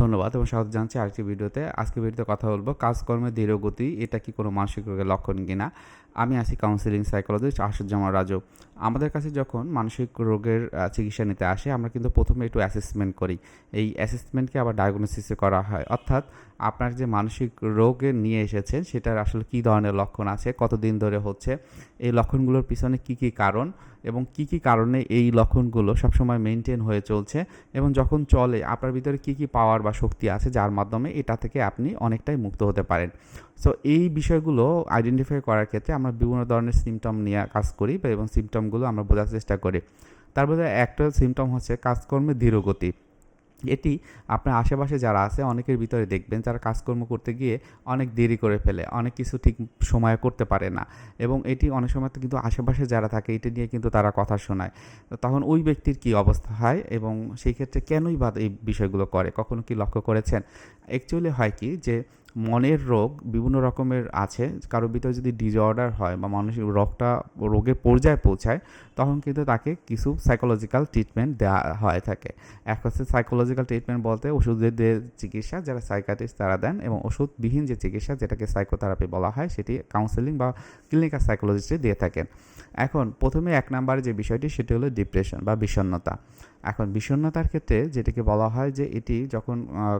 ধন্যবাদ এবং স্বাগত জানাচ্ছি আরেকটি ভিডিওতে। আজকে ভিডিওতে কথা বলব কাজকর্মের ধীরগতি, এটা কি কোনো মানসিক রোগের লক্ষণ কিনা? আমি আছি কাউন্সিলিং সাইকোলজিস্ট আশুজ্জামান রাজু। আমাদের কাছে যখন মানসিক রোগের চিকিৎসা নিতে আসে, আমরা কিন্তু প্রথমে একটু অ্যাসেসমেন্ট করি। এই অ্যাসেসমেন্টকে আবার ডায়াগনোসিসে করা হয়। অর্থাৎ আপনার যে মানসিক রোগে নিয়ে এসেছেন, সেটার আসলে কী ধরনের লক্ষণ আছে, কতদিন ধরে হচ্ছে, এই লক্ষণগুলোর পিছনে কী কী কারণ এবং কী কী কারণে এই লক্ষণগুলো সবসময় মেনটেন হয়ে চলছে এবং যখন চলে, আপনার ভিতরে কী কী পাওয়ার বা শক্তি আছে, যার মাধ্যমে এটা থেকে আপনি অনেকটাই মুক্ত হতে পারেন। সো এই বিষয়গুলো আইডেন্টিফাই করার ক্ষেত্রে আমরা বিভিন্ন ধরনের সিমটম নিয়ে কাজ করি এবং সিমটমগুলো আমরা বোঝার চেষ্টা করি। তার মধ্যে একটা সিমটম হচ্ছে কাজকর্মের ধীরগতি এটি আপনার আশেপাশে যারা আছে, অনেকের ভিতরে দেখবেন যারা কাজকর্ম করতে গিয়ে অনেক দেরি করে ফেলে, অনেক কিছু ঠিক সময়ে করতে পারে না এবং এটি অনেক সময় তো কিন্তু আশেপাশে যারা থাকে, এটি নিয়ে কিন্তু তারা কথা শোনায়। তখন ওই ব্যক্তির কি অবস্থা হয় এবং সেই ক্ষেত্রে কেনই বা এই বিষয়গুলো করে? কখনো কি লক্ষ্য করেছেন? অ্যাকচুয়ালি হয় কি যে মনের রোগ বিভিন্ন রকমের আছে। কারোর ভিতরে যদি ডিজঅর্ডার হয় বা মানসিক রোগটা, রোগের পর্যায়ে পৌঁছায়, তখন কিন্তু তাকে কিছু সাইকোলজিক্যাল ট্রিটমেন্ট দেওয়া হয় থাকে। এক হচ্ছে সাইকোলজিক্যাল ট্রিটমেন্ট বলতে ওষুধের যে চিকিৎসা, যারা সাইকাটিস্ট তারা দেন এবং ওষুধবিহীন যে চিকিৎসা, যেটাকে সাইকোথেরাপি বলা হয়, সেটি কাউন্সেলিং বা ক্লিনিক্যাল সাইকোলজিস্টে দিয়ে থাকেন। এখন প্রথমে এক নম্বরে যে বিষয়টি, সেটি হলো ডিপ্রেশন বা বিষণ্ণতা। এখন বিষণ্ণতার ক্ষেত্রে যেটাকে বলা হয় যে এটি যখন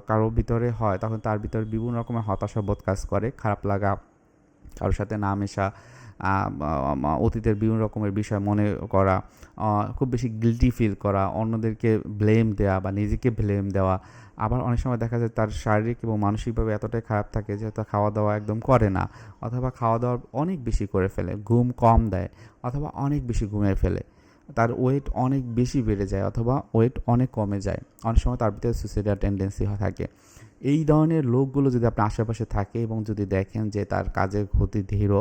কারও ভিতরে হয়, তখন তার ভিতরে বিভিন্ন রকমের হতাশা বোধ কাজ করে, খারাপ লাগা, কারোর সাথে না মেশা অতীতের বিভিন্ন রকমের বিষয় মনে করা খুব বেশি গিলটি ফিল করা, অন্যদেরকে ব্লেম দেওয়া বা নিজেকে ব্লেম দেওয়া। আবার অনেক সময় দেখা যায় তার শারীরিক এবং মানসিকভাবে এতটাই খারাপ থাকে যে হয়তো খাওয়া দাওয়া একদম করে না, অথবা খাওয়া দাওয়া অনেক বেশি করে ফেলে, ঘুম কম দেয়, অথবা অনেক বেশি ঘুমিয়ে ফেলে। তার ওয়েট অনেক বেশি বেড়ে যায়, অথবা ওয়েট অনেক কমে যায়। অনেক সময় তার ভিতরে সুইসাইডাল টেন্ডেন্সি থাকে। এই ধরনের লোকগুলো যদি আপনার আশেপাশে থাকে এবং যদি দেখেন যে তার কাজের গতি ধীর,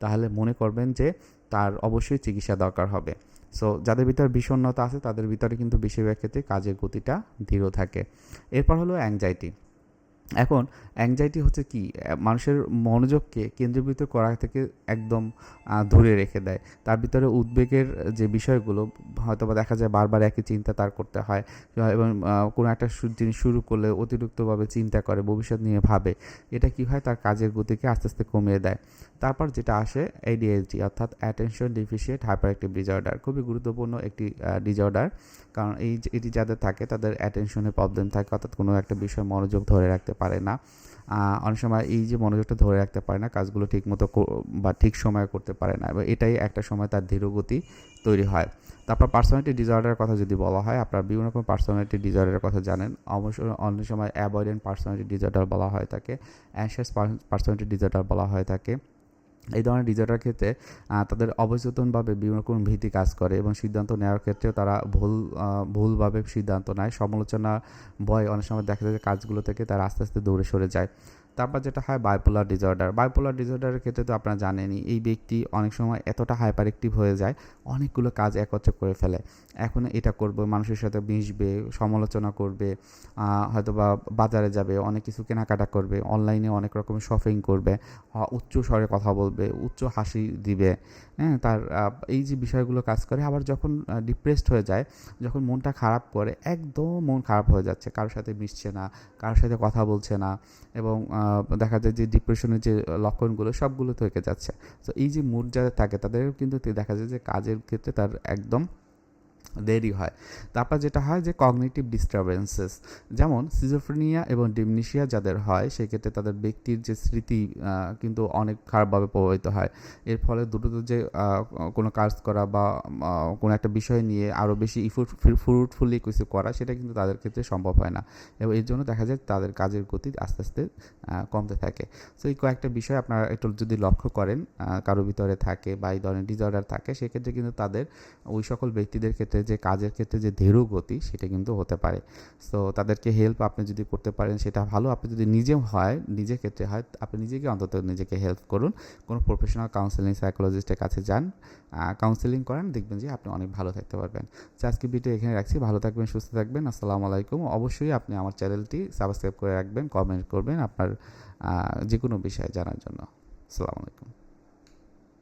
তাহলে মনে করবেন যে তার অবশ্যই চিকিৎসা দরকার হবে। সো যাদের ভিতরে বিষণ্ণতা আছে, তাদের ভিতরে কিন্তু বেশিরভাগ ক্ষেত্রে কাজের গতিটা ধীর থাকে। এরপর হলো অ্যাংজাইটি এখন অ্যাংজাইটি হচ্ছে কি? মানুষের মনোযোগকে কেন্দ্রীভূত করা থেকে একদম দূরে রেখে দেয়। তার ভিতরে উদ্বেগের যে বিষয়গুলো হয়তো বা দেখা যায় বারবার একই চিন্তা তার করতে হয়। এবং কোনো একটা জিনিস শুরু করলে অতিরিক্তভাবে চিন্তা করে, ভবিষ্যৎ নিয়ে ভাবে। এটা কি হয়? তার কাজের গতিকে আস্তে আস্তে কমিয়ে দেয়। তারপর যেটা আসে এডিএইচডি অর্থাৎ attention deficit hyper active disorder খুবই গুরুত্বপূর্ণ একটি ডিজঅর্ডার কারণ এই এটি যাদের থাকে, তাদের অ্যাটেনশনের প্রবলেম থাকে। অর্থাৎ কোনো একটা বিষয় মনোযোগ ধরে রাখতে পারে না। অনেক সময় এই যে মনোযোগটা ধরে রাখতে পারে না, কাজগুলো ঠিক মতো বা ঠিক সময়ে করতে পারে না, এবং এটাই একটা সময় তার ধীরগতি তৈরি হয়। তারপর পার্সোনালিটি ডিজর্ডারের কথা যদি বলা হয়, আপনার বিভিন্ন রকম পার্সোনালিটি ডিজর্ডারের কথা জানেন। অবশ্য অনেক সময় অ্যাভয়েডেন্ট পার্সোনালিটি ডিজর্ডার বলা হয় থাকে অ্যাংশিয়াস পার্সোনালিটি ডিজর্ডার বলা হয় থাকে এই ধরনের ডিজার্টার ক্ষেত্রে তাদের অবচেতনভাবে বিভিন্ন রকম ভীতি কাজ করে এবং সিদ্ধান্ত নেওয়ার ক্ষেত্রেও তারা ভুল ভুলভাবে সিদ্ধান্ত নেয়। সমালোচনা ভয় অনেক সময় দেখা যায় কাজগুলো থেকে তারা আস্তে আস্তে দৌড়ে সরে যায়। তারপর যেটা হয় বাইপোলার ডিসঅর্ডার বাইপোলার ডিসঅর্ডারের ক্ষেত্রে তো আপনারা জানেনই, এই ব্যক্তি অনেক সময় এতটা হাইপার অ্যাক্টিভ হয়ে যায়, অনেকগুলো কাজ একত্রে করে ফেলে। এখন এটা করবে, মানুষের সাথে মিশবে, সমালোচনা করবে হয়তো বা বাজারে যাবে, অনেক কিছু কেনাকাটা করবে অনলাইনে অনেক রকমের শপিং করবে উচ্চ স্বরে কথা বলবে, উচ্চ হাসি দিবে হ্যাঁ তার এই যে বিষয়গুলো কাজ করে, আবার যখন ডিপ্রেসড হয়ে যায়, যখন মনটা খারাপ করে, একদম মন খারাপ হয়ে যাচ্ছে, কারোর সাথে মিশছে না, কারোর সাথে কথা বলছে না, এবং দেখা যায় যে ডিপ্রেশনের যে লক্ষণগুলো, সবগুলো থেকে যাচ্ছে। তো এই যে মুড যারা থাকে তাদের কিন্তু দেখা যায় যে কাজের ক্ষেত্রে তার একদম দেরি হয়। তারপর যেটা হয় যে কগনিটিভ ডিস্টারবেন্সেস যেমন সিজোফ্রেনিয়া এবং ডিমনিশিয়া যাদের হয়, সেক্ষেত্রে তাদের ব্যক্তির যে স্মৃতি কিন্তু অনেক খারাপভাবে প্রভাবিত হয়। এর ফলে দ্রুত যে কোনো কাজ করা বা কোনো একটা বিষয় নিয়ে আরও বেশি ফ্রুটফুলি কিছু করা, সেটা কিন্তু তাদের ক্ষেত্রে সম্ভব হয় না। এবং এর জন্য দেখা যায় তাদের কাজের গতি আস্তে আস্তে কমতে থাকে। তো এই কয়েকটা বিষয় আপনারা একটু যদি লক্ষ্য করেন কারোর ভিতরে থাকে বা এই ধরনের ডিসঅর্ডার থাকে, সেক্ষেত্রে কিন্তু তাদের ওই সকল ব্যক্তিদের ক্ষেত্রে যে কাজের ক্ষেত্রে যে ধীর গতি, সেটা কিন্তু হতে পারে। সো তাদেরকে হেল্প আপনি যদি করতে পারেন, সেটা ভালো। আপনি যদি নিজেও হয়, নিজের ক্ষেত্রে হয়, আপনি নিজেকে অন্তত নিজেকে হেল্প করুন। কোনো প্রফেশনাল কাউন্সেলিং সাইকোলজিস্টের কাছে যান কাউন্সেলিং করেন, দেখবেন যে আপনি অনেক ভালো থাকতে পারবেন। তো আজকে ভিডিও এখানে রাখছি। ভালো থাকবেন, সুস্থ থাকবেন। আসসালামু আলাইকুম। অবশ্যই আপনি আমার চ্যানেলটি সাবস্ক্রাইব করে রাখবেন কমেন্ট করবেন আপনার যে কোনো বিষয়ে জানার জন্য। আসসালামু আলাইকুম।